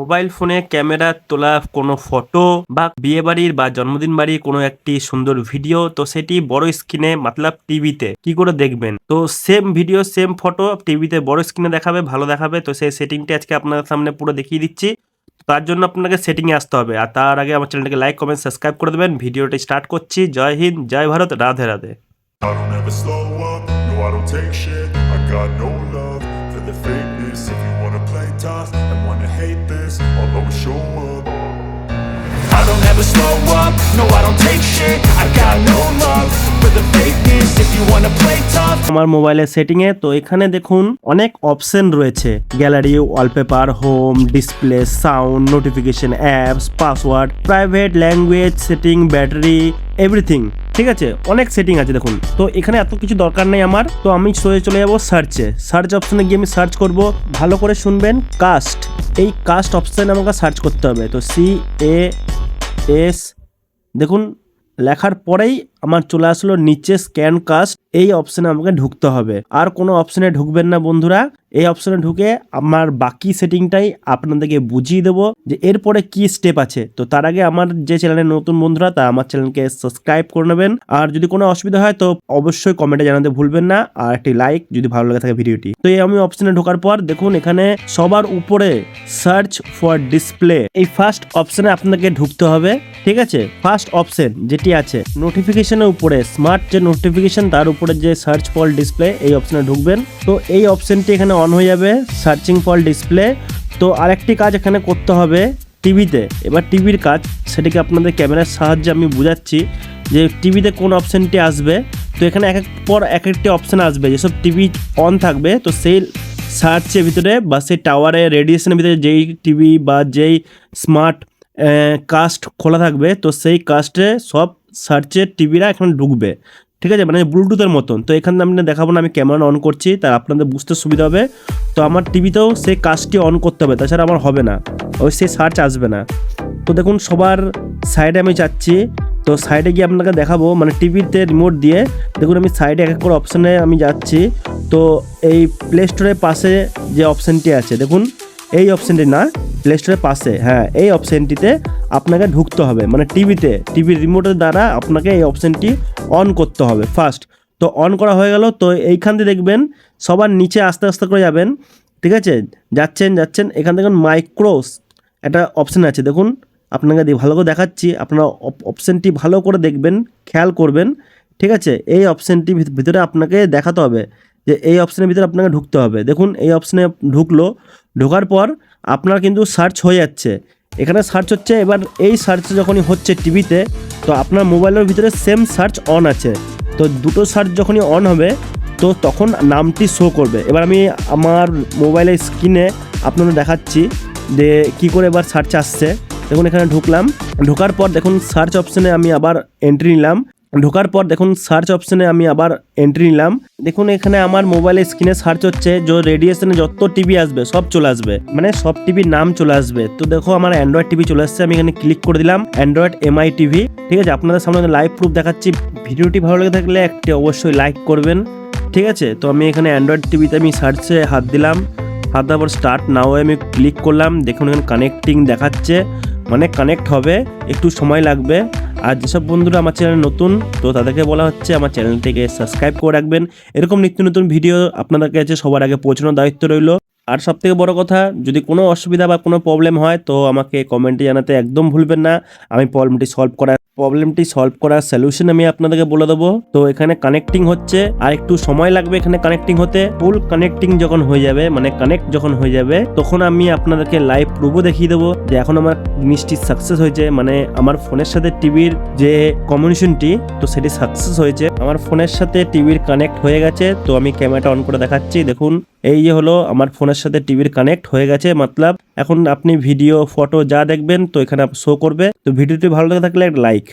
Mobile ফোনে camera তোলা কোনো ফটো বা বিয়ে বাড়ির বা জন্মদিন বাড়ির কোনো একটি সুন্দর ভিডিও, তো সেটি বড় স্ক্রিনে মতলব টিভিতে। কি করে দেখবেন? তো সেম ভিডিও সেম ফটো টিভিতে বড় স্ক্রিনে দেখাবে, ভালো দেখাবে, তো সেই সেটিংটি আজকে আপনাদের সামনে পুরো দেখিয়ে দিচ্ছি। তার জন্য আপনাকে সেটিংয়ে আসতে হবে। আর তার আগে আমার চ্যানেলটাকে লাইক কমেন্ট সাবস্ক্রাইব করে দেবেন। ভিডিওটি স্টার্ট করছি। জয় হিন্দ, জয় Bharat, Radhe Radhe. I got no love for the fakeness. If you wanna play tough always show up I don't ever slow up, no I don't take shit I got no love for the fakeness If you wanna play tough আমার মোবাইলের সেটিংয়ে তো এখানে দেখুন অনেক option রয়েছে gallery wallpaper home display sound notification apps password private language setting battery everything ঠিক আছে, অনেক সেটিং আছে দেখুন। তো এখানে এত কিছু দরকার নেই আমার। তো আমি সোজা চলে যাব সার্চে সার্চ অপশনে গিয়ে আমি সার্চ করব। ভালো করে শুনবেন কাস্ট এই কাস্ট অপশানে আমাকে সার্চ করতে হবে। তো সি এ এস দেখুন, লেখার পরেই আমার চলে আসলো নিচে স্ক্যান কাস্ট এই অপশনে আমাকে ঢুকতে হবে। আর কোনো অপশনে ঢুকবেন না বন্ধুরা। এই অপশনে ঢুকে আমার বাকি সেটিংটাই আপনাদেরকে বুঝিয়ে দেবো যে এরপরে কি স্টেপ আছে। তো তার আগে আমার যে চ্যানেলের নতুন বন্ধুরা, তা আমার চ্যানেলকে সাবস্ক্রাইব করে নেবেন। আর যদি কোনো অসুবিধা হয়, তো অবশ্যই কমেন্টে জানাতে ভুলবেন না। আর একটি লাইক যদি ভালো লাগে থাকে ভিডিওটি তো এই আমি অপশনে ঢোকার পর দেখুন, এখানে সবার উপরে সার্চ ফর ডিসপ্লে এই ফার্স্ট অপশনে আপনাকে ঢুকতে হবে, ঠিক আছে? ফার্স্ট অপশন যেটি আছে নোটিফিকেশনের উপরে স্মার্ট যে নোটিফিকেশন তার উপরে যে সার্চ ফর ডিসপ্লে এই অপশনে ঢুকবেন। তো এই অপশনটি এখানে অন হয়ে যাবে সার্চিং ফর ডিসপ্লে তো আরেকটি কাজ এখানে করতে হবে টিভিতে। এবার টিভির কাজ, সেটিকে আপনাদের ক্যামেরার সাহায্যে আমি বুঝাচ্ছি যে টিভিতে কোন অপশনটি আসবে। তো এখানে এক এক পর এক একটি অপশন আসবে, যেসব টিভি অন থাকবে, তো সেই সার্চের ভিতরে বা সেই টাওয়ারে রেডিয়েশনের ভিতরে যেই টিভি বা যেই স্মার্ট কাস্ট খোলা থাকবে, তো সেই কাস্টে সব সার্চের টিভিরা এখন ঢুকবে। ঠিক আছে? মানে ব্লুটুথের মতন। তো এখানে আমি দেখাবো না, আমি ক্যামেরা অন করছি তা আপনাদের বুঝতে সুবিধা হবে। তো আমার টিভিতেও সেই কাজটি অন করতে হবে, তাছাড়া আমার হবে না। ওই সেই সার্চ আসবে না। তো দেখুন, সবার সাইডে আমি যাচ্ছি। তো সাইডে গিয়ে আপনাকে দেখাবো মানে টিভিতে রিমোট দিয়ে, দেখুন আমি সাইডে এক এক করে অপশানে আমি যাচ্ছি। তো এই প্লে স্টোরের পাশে যে অপশানটি আছে, দেখুন, এই অপশানটি না প্লে স্টোরের পাশে হ্যাঁ এই অপশানটিতে আপনাকে ঢুকতে হবে। মানে টিভিতে টিভির রিমোটের দ্বারা আপনাকে এই অপশানটি অন করতে হবে ফার্স্ট তো অন করা হয়ে গেল, তো এইখান থেকে দেখবেন সবার নিচে আস্তে আস্তে করে যাবেন, ঠিক আছে? যাচ্ছেন যাচ্ছেন, এখান থেকে মাইক্রোস একটা অপশান আছে। দেখুন, আপনাকে দিয়ে ভালো করে দেখাচ্ছি, আপনারা অপশানটি ভালো করে দেখবেন, খেয়াল করবেন, ঠিক আছে? এই অপশানটি ভিতরে আপনাকে দেখাতে হবে। যে এই অপশানের ভিতরে আপনাকে ঢুকতে হবে। দেখুন, এই অপশানে ঢুকলো, ঢোকার পর আপনার কিন্তু সার্চ হয়ে যাচ্ছে। এখানে সার্চ হচ্ছে, এবার এই সার্চ যখনই হচ্ছে টিভিতে তো আপনার মোবাইলের ভিতরে সেম সার্চ অন আছে। তো দুটো সার্চ যখনই অন হবে, তো তখন নামটি শো করবে। এবার আমি আমার মোবাইলের স্ক্রিনে আপনাদের দেখাচ্ছি যে কি করে এবার সার্চ আসছে। দেখুন, এখানে ঢুকলাম। ঢোকার পর দেখুন সার্চ অপশানে আমি আবার এন্ট্রি নিলাম। ঢোকার পর দেখুন সার্চ অপশানে আমি আবার এন্ট্রি নিলাম। দেখুন এখানে আমার মোবাইলের স্ক্রিনে সার্চ হচ্ছে, যে রেডিয়েশনে যত টিভি আসবে, সব চলে আসবে। মানে সব টিভির নাম চলে আসবে। তো দেখো আমার অ্যান্ড্রয়েড টিভি চলে আসছে, আমি এখানে ক্লিক করে দিলাম অ্যান্ড্রয়েড এমআই টিভি ঠিক আছে, আপনাদের সামনে লাইভ প্রুফ দেখাচ্ছি। ভিডিওটি ভালো লেগে থাকলে একটি অবশ্যই লাইক করবেন। ঠিক আছে, তো আমি এখানে অ্যান্ড্রয়েড টিভিতে আমি সার্চে হাত দিলাম। হাত দেওয়ার পর স্টার্ট নাও আমি ক্লিক করলাম। দেখুন এখানে কানেক্টিং দেখাচ্ছে। মানে কানেক্ট হবে, একটু সময় লাগবে। আর যেসব বন্ধুরা আমার চ্যানেল নতুন, তো তাদেরকে বলা হচ্ছে আমার চ্যানেলটিকে সাবস্ক্রাইব করে রাখবেন। এরকম নিত্য নতুন ভিডিও আপনাদের কাছে সবার আগে পৌঁছানোর দায়িত্ব রইল। আর সব থেকে বড় কথা, যদি কোনো অসুবিধা বা কোনো প্রবলেম হয়, তো আমাকে কমেন্টে জানাতে একদম ভুলবেন না। আমি প্রবলেমটি সলভ করার প্রবলেমটি সলভ করার সলিউশন আমি আপনাদেরকে বলে দেবো। তো এখানে কানেক্টিং হচ্ছে, আর একটু সময় লাগবে এখানে কানেক্টিং হতে। ফুল কানেক্টিং যখন হয়ে যাবে মানে কানেক্ট যখন হয়ে যাবে, তখন আমি আপনাদেরকে লাইভ প্রুফও দেখিয়ে দেবো যে এখন আমার জিনিসটি সাকসেস হয়েছে। মানে আমার ফোনের সাথে টিভির যে কমিউনিকেশনটি তো সেটি সাকসেস হয়েছে। আমার ফোনের সাথে টিভির কানেক্ট হয়ে গেছে, তো আমি ক্যামেরাটা অন করে দেখাচ্ছি। দেখুন, এই যে হলো আমার ফোনের সাথে টিভির কানেক্ট হয়ে গেছে, মতলব এখন আপনি ভিডিও ফটো যা দেখবেন, তো এখানে শো করবে। তো ভিডিওটি ভালো লেগে থাকলে একটা লাইক